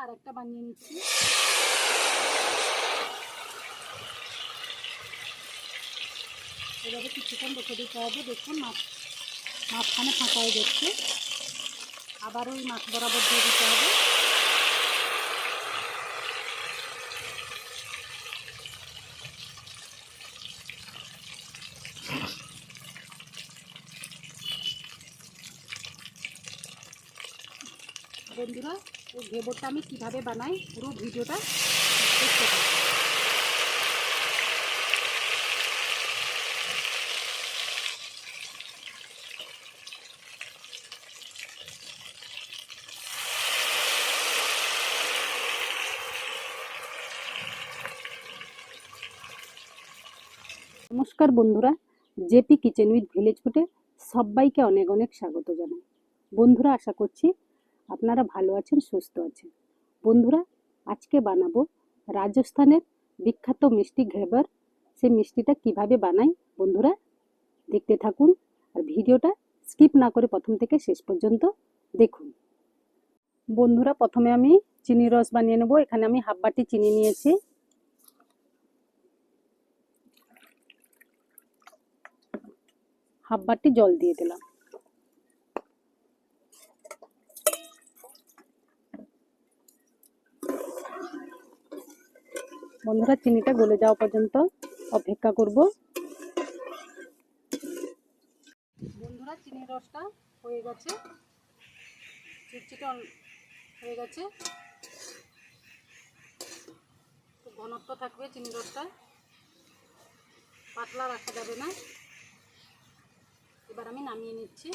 আর একটা বানিয়ে নিচ্ছি। এভাবে কিছুক্ষণ রেখে দিতে হবে। দেখুন মাছ মাঝখানে ফাঁকা হয়ে যাচ্ছে। আবার ওই মাছ বরাবর দিয়ে দিতে হবে। বন্ধুরা এই ঘেবরটা আমি কীভাবে বানাই পুরো ভিডিওটা নমস্কার বন্ধুরা, জেপি কিচেন উইথ ভিলেজ ফুটে সবাইকে অনেক অনেক স্বাগত জানাই। বন্ধুরা, আশা করছি আপনারা ভালো আছেন, সুস্থ আছেন। বন্ধুরা, আজকে বানাবো রাজস্থানের বিখ্যাত মিষ্টি ঘেবার সেই মিষ্টিটা কীভাবে বানাই বন্ধুরা, দেখতে থাকুন আর ভিডিওটা স্কিপ না করে প্রথম থেকে শেষ পর্যন্ত দেখুন। বন্ধুরা, প্রথমে আমি চিনি রস বানিয়ে নেব। এখানে আমি হাফ বাটি চিনি নিয়েছি। হাফ বাটি জল দিয়ে দিলাম। বন্ধুরা, চিনিটা গলে যাওয়া পর্যন্ত অপেক্ষা করব। বন্ধুরা চিনির রসটা হয়ে গেছে। চিটচিটে হয়ে গেছে। ঘনত্ব থাকবে চিনি রসটা। পাতলা রাখা যাবে না। এবার আমি নামিয়ে নিচ্ছি।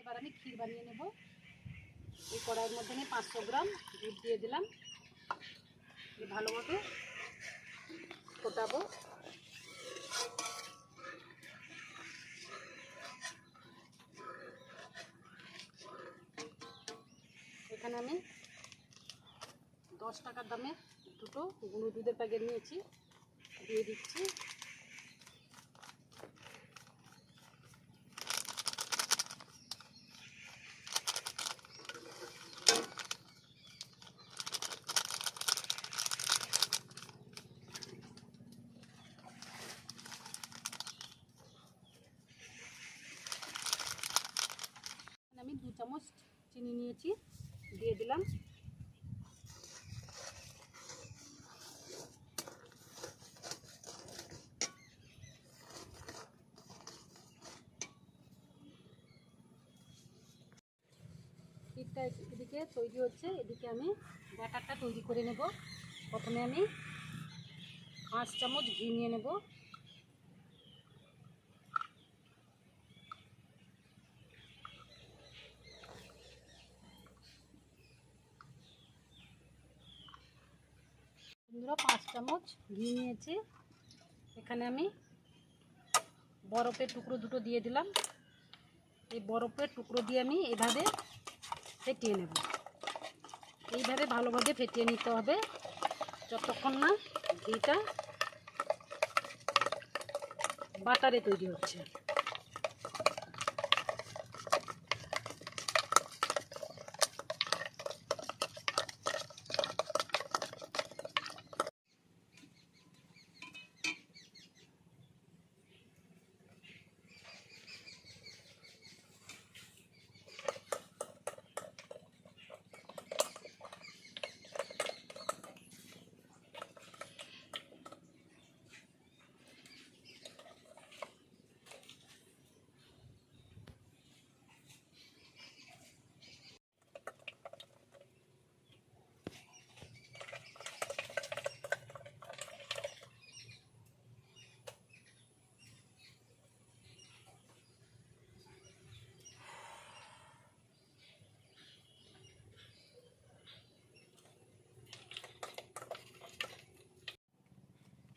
এবার আমি ক্ষীর বানিয়ে নেব। এই কড়াইয়ের মধ্যে আমি পাঁচশো গ্রাম দুধ দিয়ে দিলাম। দিয়ে ভালোভাবে ফোটাবো। এখানে আমি দশ টাকার দামে দুটো গুঁড়ো দুধের প্যাকেট নিয়েছি। দিয়ে দিচ্ছি আমি দু চামচ নিয়েছি, দিয়ে দিলাম। ক্ষীরটা এদিকে তৈরি হচ্ছে, এদিকে আমি ব্যাটারটা তৈরি করে নেব। প্রথমে আমি পাঁচ চামচ ঘি নিয়ে নেব। বন্ধুরা, পাঁচ চামচ ঘি নিয়েছি। এখানে আমি বরফের টুকরো দুটো দিয়ে দিলাম। এই বরফের টুকরো দিয়ে আমি এভাবে ফেটিয়ে নেব। এইভাবে ভালোভাবে ফেটিয়ে নিতে হবে, যতক্ষণ না ঘিটা বাটারে তৈরি হচ্ছে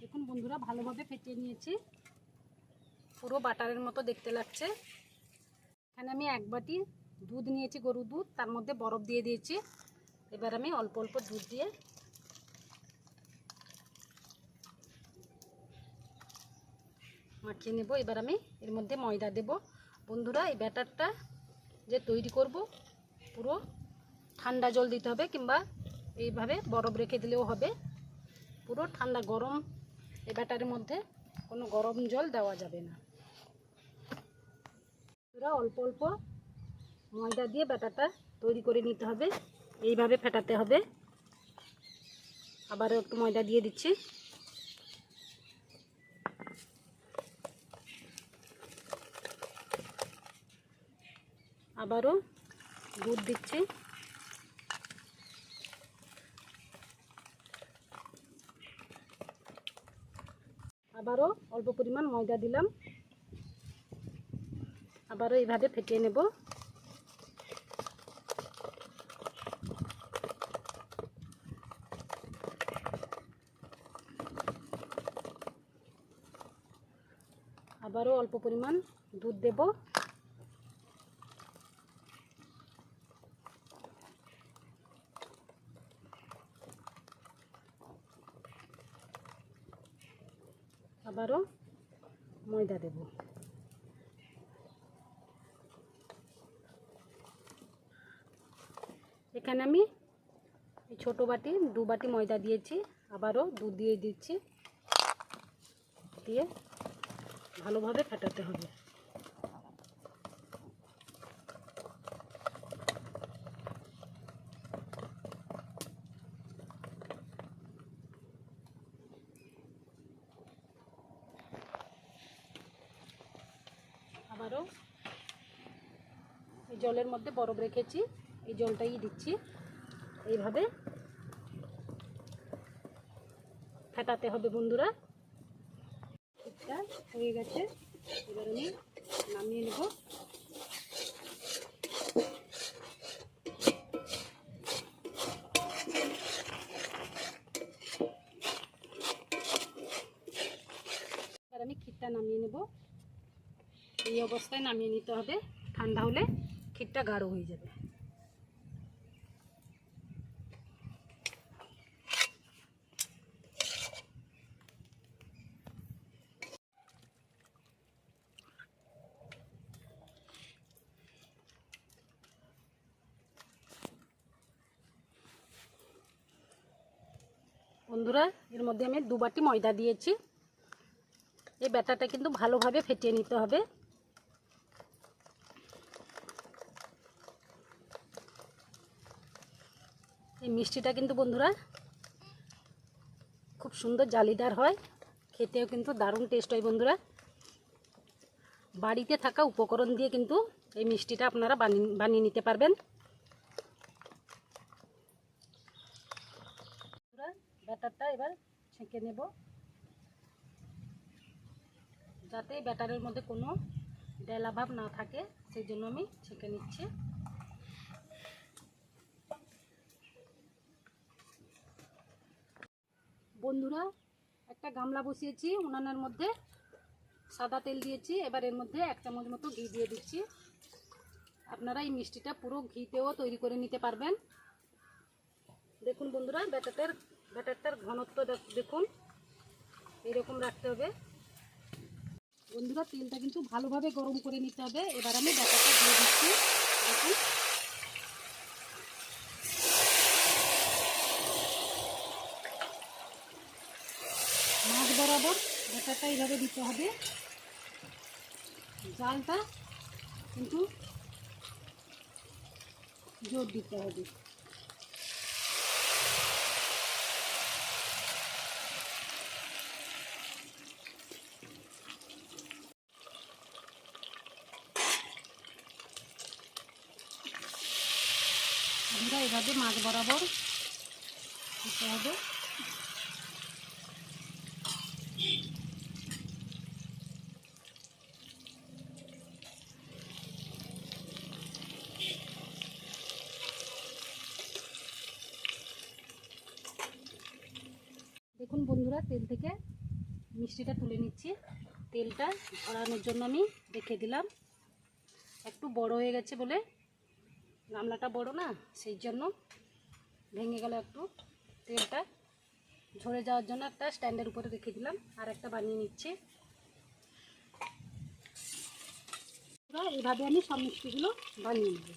দেখুন বন্ধুরা, ভালোভাবে ফেটিয়ে নিয়েছি। পুরো বাটারের মতো দেখতে লাগছে। এখানে আমি এক বাটি দুধ নিয়েছি, গরুর দুধ। তার মধ্যে বরফ দিয়ে দিয়েছি। এবার আমি অল্প অল্প দুধ দিয়ে মাখিয়ে নেব। এবার আমি এর মধ্যে ময়দা দেব। বন্ধুরা, এই ব্যাটারটা যে তৈরি করব, পুরো ঠান্ডা জল দিতে হবে কিংবা এইভাবে বরফ রেখে দিলেও হবে। পুরো ঠান্ডা, গরম এই ব্যাটারের মধ্যে কোনো গরম জল দেওয়া যাবে না। অল্প অল্প ময়দা দিয়ে ব্যাটারটা তৈরি করে নিতে হবে। এইভাবে ফেটাতে হবে। আবারও একটু ময়দা দিয়ে দিচ্ছি। আবারও দুধ দিচ্ছি। আবারও অল্প পরিমাণ ময়দা দিলাম। আবারও এইভাবে ফেটিয়ে নেব। আবারও অল্প পরিমাণ দুধ দেব আবারও ময়দা দেব এখানে আমি ছোটো বাটি, দু বাটি ময়দা দিয়েছি, আবারও দুধ দিয়ে দিচ্ছি। দিয়ে ভালোভাবে ফেটাতে হবে। আবারও জলের মধ্যে বরফ রেখেছি। এই জলটাই দিচ্ছি। এইভাবে ফেটাতে হবে বন্ধুরা। এটা হয়ে গেছে। এবার আমি নামিয়ে নেব। এবার আমি ক্ষীরটা নামিয়ে নেব। এই অবস্থায় নামিয়ে নিতে হবে। ঠান্ডা হলে ক্ষীরটা গাঢ় হয়ে যাবে। বন্ধুরা, এর মধ্যে আমি দু বাটি ময়দা দিয়েছি। এই ব্যাটারটা কিন্তু ভালোভাবে ফেটিয়ে নিতে হবে। এই মিষ্টিটা কিন্তু বন্ধুরা, খুব সুন্দর জালিদার হয়। খেতেও কিন্তু দারুণ টেস্ট হয় বন্ধুরা। বাড়িতে থাকা উপকরণ দিয়ে কিন্তু এই মিষ্টিটা আপনারা বানিয়ে বানিয়ে নিতে পারবেন বন্ধুরা, ব্যাটারটা এবার ছেঁকে নেব। যাতে ব্যাটারের মধ্যে কোনো ডেলা ভাব না থাকে সেই জন্য আমি ছেঁকে নিচ্ছি। বন্ধুরা, একটা গামলা বসিয়েছি, উনানের মধ্যে সাদা তেল দিয়েছি, এবার এর মধ্যে এক চামচ মতো ঘি দিয়ে দিচ্ছি। আপনারা এই মিষ্টিটা পুরো ঘিতেও তৈরি করে নিতে পারবেন। দেখুন বন্ধুরা, ব্যাটারটার ব্যাটারটার ঘনত্ব দেখ- দেখুন। এরকম রাখতে হবে। বন্ধুরা, তেলটা কিন্তু ভালোভাবে গরম করে নিতে হবে। এবার আমি ব্যাটারটা দিয়ে দিচ্ছি। দেখুন। মাছ বরাবর ব্যাটারটা এইভাবে দিতে হবে। জালটা কিন্তু জোর দিতে হবে। এভাবে মাছ বরাবর দিতে হবে। দেখুন বন্ধুরা, তেল থেকে মিষ্টিটা তুলে নিচ্ছি। তেলটা ঝরানোর জন্য আমি রেখে দিলাম। একটু বড় হয়ে গেছে বলে গামলাটা বড় না, সেই জন্য ভেঙে গেল একটু। তেলটা ঝরে যাওয়ার জন্য একটা স্ট্যান্ডের উপরে রেখে দিলাম, আর একটা বানিয়ে নিচ্ছি। এভাবে আমি সব মিষ্টিগুলো বানিয়ে নেব।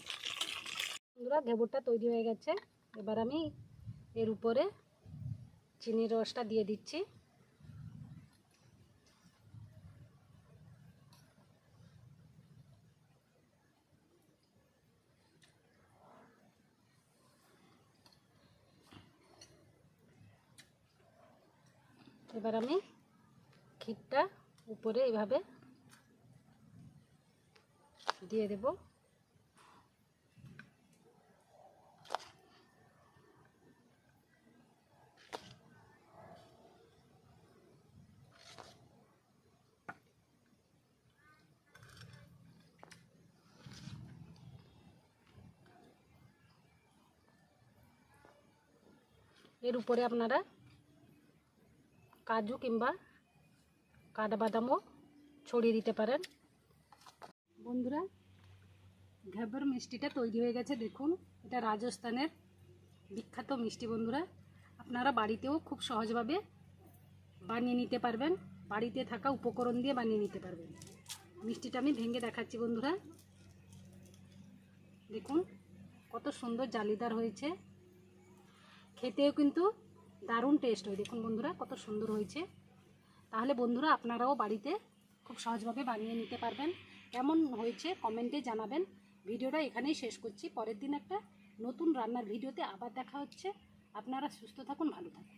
বন্ধুরা, ঘেবরটা তৈরি হয়ে গেছে। এবার আমি এর উপরে চিনির রসটা দিয়ে দিচ্ছি। এবার আমি ক্ষীরটা উপরে এভাবে দিয়ে দেব। এর উপরে আপনারা কাজু কিংবা কাঠবাদামও ছড়িয়ে দিতে পারেন। বন্ধুরা ঘেবর মিষ্টিটা তৈরি হয়ে গেছে, দেখুন। এটা রাজস্থানের বিখ্যাত মিষ্টি, বন্ধুরা। আপনারা বাড়িতেও খুব সহজভাবে বানিয়ে নিতে পারবেন। বাড়িতে থাকা উপকরণ দিয়ে বানিয়ে নিতে পারবেন। মিষ্টিটা আমি ভেঙে দেখাচ্ছি, বন্ধুরা। দেখুন, কত সুন্দর জালিদার হয়েছে। খেতেও কিন্তু দারুণ টেস্ট হয়। দেখুন বন্ধুরা, কত সুন্দর হয়েছে। তাহলে বন্ধুরা, আপনারাও বাড়িতে খুব সহজভাবে বানিয়ে নিতে পারবেন। কেমন হয়েছে কমেন্টে জানাবেন। ভিডিওটা এখানেই শেষ করছি। পরের দিন একটা নতুন রান্নার ভিডিওতে আবার দেখা হচ্ছে। আপনারা সুস্থ থাকুন, ভালো থাকুন।